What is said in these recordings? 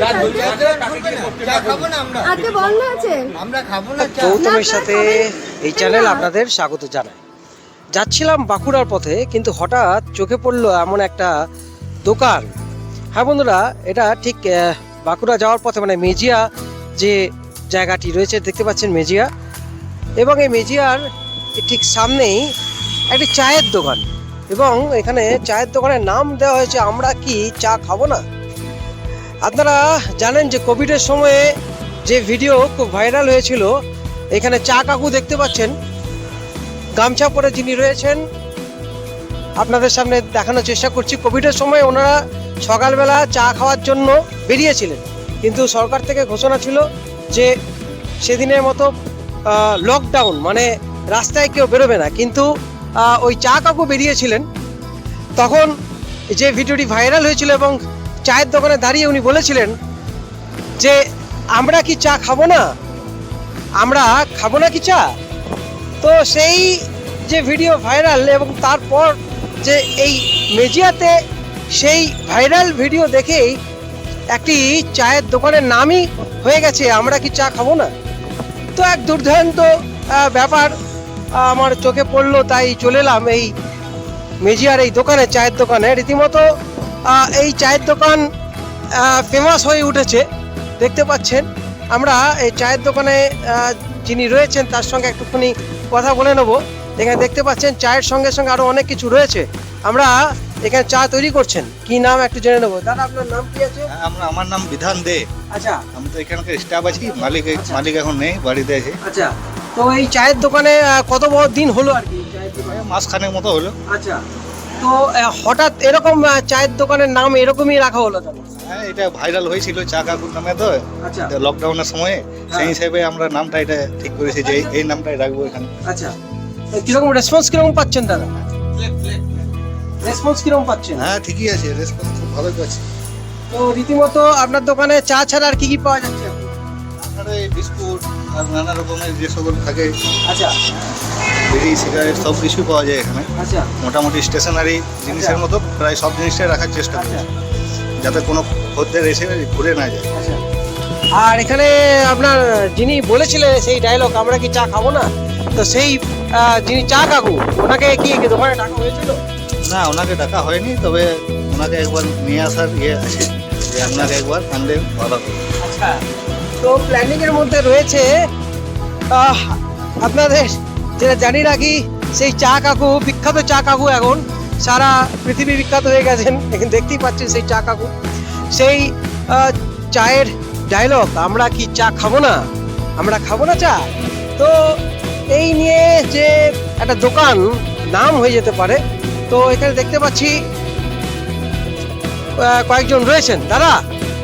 চা খাব না? আমরা? আজকে বন্ধ আছে। আমরা খাব না গৌতমের সাথে এই চ্যানেল আপনাদের স্বাগত জানাই। যাচ্ছিলাম বাঁকুড়ার পথে কিন্তু হঠাৎ চোখে পড়ল এমন একটা দোকান। হ্যাঁ বন্ধুরা এটা ঠিক বাঁকুড়া যাওয়ার পথে মানে মেজিয়া যে জায়গাটি রয়েছে দেখতে পাচ্ছেন মেজিয়া। এবং এই মেজিয়ার ঠিক সামনেই একটি চায়ের দোকান। এবং এখানে চায়ের দোকানের নাম দেওয়া হয়েছে আমরা কি চা খাব না? আপনারা জানেন যে কোভিডের সময়ে যে ভিডিও খুব ভাইরাল হয়েছিল, এখানে চা কাকু দেখতে পাচ্ছেন। গামছা পরে যিনি রয়েছেন, আপনাদের সামনে দেখানোর চেষ্টা করছি। কোভিডের সময় ওনারা সকালবেলা চা খাওয়ার জন্য বেরিয়েছিলেন। কিন্তু সরকার থেকে ঘোষণা ছিল যে সেদিনের মতো লকডাউন মানে রাস্তায় কেউ বেরোবে না। কিন্তু ওই চা কাকু বেরিয়েছিলেন। তখন যে ভিডিওটি ভাইরাল হয়েছিল এবং চায়ের দোকানে দাঁড়িয়ে উনি বলেছিলেন যে, আমরা কি চা খাব না? আমরা খাব না কি চা? তো সেই যে ভিডিও ভাইরাল এবং তারপর যে এই মেজিয়াতে সেই ভাইরাল ভিডিও দেখেই একটি চায়ের দোকানের নামই হয়ে গেছে, আমরা কি চা খাব না? তো এক দুর্দান্ত ব্যাপার আমার চোখে পড়ল, তাই চলে এলাম এই মেজিয়ার এই দোকানে, চায়ের দোকানে। রীতিমতো এই চায়ের দোকান ফেমাস হয়ে উঠেছে। দেখতে পাচ্ছেন আমরা এই চায়ের দোকানে যিনি রয়েছেন তার সঙ্গে একটুখানি কথা বলে নেব। এখানে দেখতে পাচ্ছেন চায়ের সঙ্গে সঙ্গে আরও অনেক কিছু রয়েছে। আমরা এখানে চা তৈরি করছেন। কি নাম একটু জেনে নেব। দাদা আপনার নাম কি আছে? হ্যাঁ, আমরা আমার নাম বিধান দে। আচ্ছা। আমি তো এখানকার স্টাফ আছি মালিক মালিক এখন নেই বাড়িতে আছে। আচ্ছা। তো এই চায়ের দোকানে কত বড় দিন হলো আর কি চায়ের দোকানে? মাস খানেক মতো হলো। আচ্ছা। তো হঠাৎ এরকম চায়ের দোকানের নাম এরকমই রাখা হলো হ্যাঁ এটা ভাইরাল হয়েছিল চা কাকুর নামে তো। আচ্ছা। লকডাউনের সময়ে। সেই হিসেবে আমরা নামটা এটা ঠিক করেছি যে এই- এই নামটাই রাখব এখানে। আচ্ছা। কীরকম রেসপন্স কীরকম পাচ্ছেন দাদা রেসপন্স কীরকম পাচ্ছেন? হ্যাঁ ঠিকই আছে। রেসপন্স খুব ভালো পাচ্ছি। তো রীতিমতো আপনার দোকানে চা ছাড়া আর কি কি পাওয়া যাচ্ছে? বিস্কুট আর নানা রকমের যে সকল থাকে। আচ্ছা। বিড়ি সিগারেট সব কিছুই পাওয়া যায় এখানে। আচ্ছা। মোটামুটি স্টেশনারি জিনিসের মতো প্রায় সব জিনিসটাই রাখার চেষ্টা করি। আচ্ছা। যাতে কোনো খদ্দের এসে ঘুরে না যায়। আচ্ছা। আর এখানে আপনার যিনি বলেছিলেন সেই ডায়লগ আমরা কি চা খাব না? তো সেই যিনি চা কাকু ওনাকে কি দোকানে টাকা হয়েছিল? না ওনাকে ডাকা হয়নি তবে ওনাকে একবার নিয়ে আসার ইয়ে আছে। যে আপনাকে একবার আনলে ভালো আচ্ছা। তো প্ল্যানিং এর মধ্যে রয়েছে। আপনাদের যেটা জানি রাখি, সেই চা কাকু, বিখ্যাত চা কাকু এখন, সারা পৃথিবী বিখ্যাত হয়ে গেছেন, দেখতেই পাচ্ছেন সেই চা কাকু। সেই চায়ের ডায়লগ আমরা কি চা খাব না? আমরা খাব না চা? তো এই নিয়ে যে একটা দোকান, নাম হয়ে যেতে পারে, তো এখানে দেখতে পাচ্ছি কয়েকজন রয়েছেন। দাদা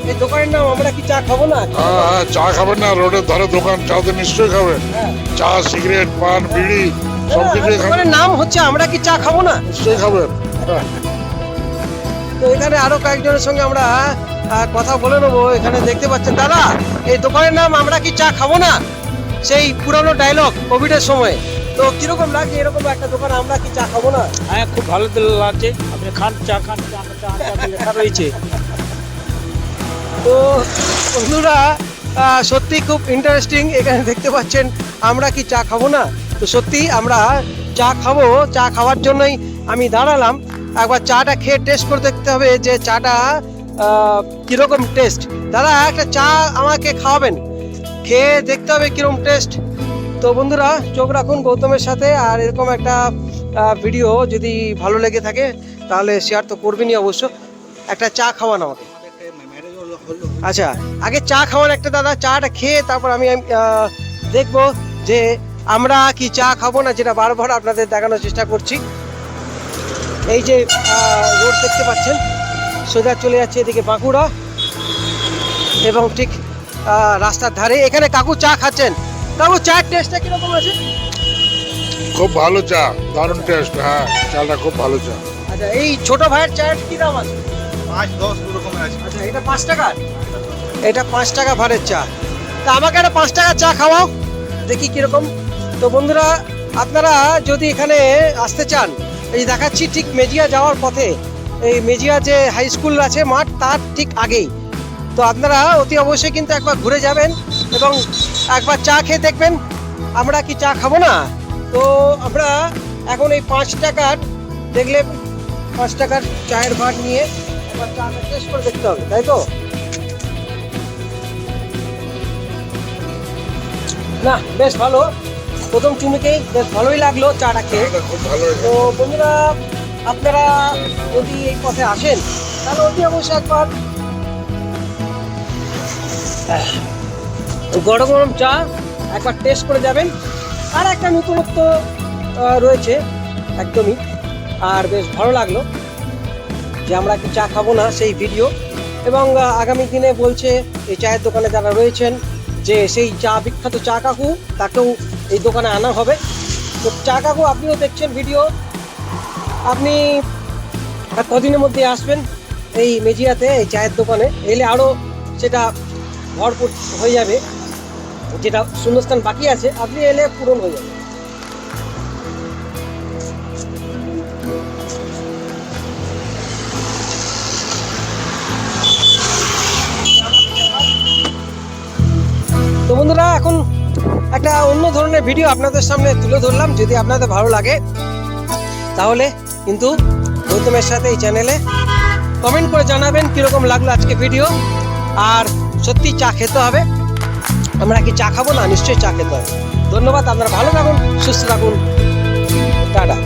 এই দোকানের নাম আমরা কি চা খাব না হ্যাঁ হ্যাঁ চা খাবেন না রোডের ধারে দোকান চা তো নিশ্চয়ই খাবেন হ্যাঁ। চা সিগারেট পান বিড়ি সব খাবেন দোকানের নাম হচ্ছে আমরা কি চা খাব না নিশ্চয়ই খাবেন হ্যাঁ। তো এখানে আরও কয়েকজনের সঙ্গে আমরা কথা বলে নেব এখানে দেখতে পাচ্ছেন দাদা এই দোকানের নাম আমরা কি চা খাব না সেই পুরানো ডায়লগ কোভিডের সময় তো কীরকম লাগছে এরকম একটা দোকান আমরা কি চা খাব না হ্যাঁ খুব ভালো লাগছে আপনি খান চা খান চা চা চা লেখা রয়েছে তো বন্ধুরা সত্যি খুব ইন্টারেস্টিং এখানে দেখতে পাচ্ছেন, আমরা কি চা খাব না? তো সত্যি আমরা চা খাব, চা খাওয়ার জন্যই আমি দাঁড়ালাম। একবার চাটা খেয়ে টেস্ট করে দেখতে হবে যে চাটা কীরকম টেস্ট দাদা, একটা চা আমাকে খাওয়াবেন। খেয়ে দেখতে হবে কীরকম টেস্ট তো বন্ধুরা, চোখ রাখুন গৌতমের সাথে। আর এরকম একটা ভিডিও যদি ভালো লেগে থাকে, তাহলে শেয়ার তো করবেনই অবশ্য। একটা চা খাওয়ান আমাকে। আচ্ছা আগে চা খাওয়ান একটা দাদা চাটা খেয়ে তারপর আমি দেখব যে আমরা কি চা খাব না যেটা বারবার আপনাদের দেখানোর চেষ্টা করছি। এই যে রোড দেখতে পাচ্ছেন সোজা চলে যাচ্ছে এদিকে বাঁকুড়া। এবং ঠিক রাস্তার ধারে এখানে কাকু চা খাচ্ছেন। কাকু চার টেস্টটা কীরকম আছে? খুব ভালো চা দারুণ টেস্ট হ্যাঁ চাটা খুব ভালো চা। আচ্ছা এই ছোট ভাইয়ের চায়ের কি দাম আছে? পাঁচ দশ আচ্ছা এটা পাঁচ টাকা? এটা পাঁচ টাকা ভাড়ের চা। তা আমাকে একটা পাঁচ টাকার চা খাওয়াও দেখি কীরকম। তো বন্ধুরা আপনারা যদি এখানে আসতে চান এই দেখাচ্ছি ঠিক মেজিয়া যাওয়ার পথে। এই মেজিয়া যে হাই স্কুল আছে মাঠ তার ঠিক আগেই। তো আপনারা অতি অবশ্যই কিন্তু একবার ঘুরে যাবেন এবং একবার চা খেয়ে দেখবেন আমরা কি চা খাব না? তো আমরা এখন এই পাঁচ টাকার দেখলে পাঁচ টাকার চায়ের ভাট নিয়ে একবার চাটা টেস্ট করে দেখতে হবে তাই তো? না বেশ ভালো। প্রথম চুমুকেই বেশ ভালোই লাগল চাটা খেয়ে। হয়েছে। তো বন্ধুরা আপনারা যদি এই পথে আসেন তাহলে অতি অবশ্যই একবার গরম গরম চা একবার টেস্ট করে যাবেন। আর একটা নতুনত্ব রয়েছে একদমই। আর বেশ ভালো লাগল। যে আমরা কি চা খাব না, সেই ভিডিও এবং আগামী দিনে বলছে এই চায়ের দোকানে যারা রয়েছেন যে সেই চা, বিখ্যাত চা কাকু, তাকেও এই দোকানে আনা হবে। তো চা কাকু, আপনিও দেখছেন ভিডিও আপনি কদিনের মধ্যে আসবেন এই মেজিয়াতে, এই চায়ের দোকানে। এলে আরও সেটা ভরপুর হয়ে যাবে। যেটা শূন্যস্থান বাকি আছে, আপনি এলে পূরণ হয়ে যাবে। বন্ধুরা, এখন একটা অন্য ধরনের ভিডিও আপনাদের সামনে তুলে ধরলাম, যদি আপনাদের ভালো লাগে। তাহলে কিন্তু গৌতমের সাথে এই চ্যানেলে কমেন্ট করে জানাবেন কীরকম লাগল আজকে ভিডিও আর সত্যি চা খেতে হবে। আমরা কি চা খাব? না, নিশ্চয়ই চা খেতে হবে। ধন্যবাদ, আপনারা ভালো থাকুন, সুস্থ থাকুন। টাটা।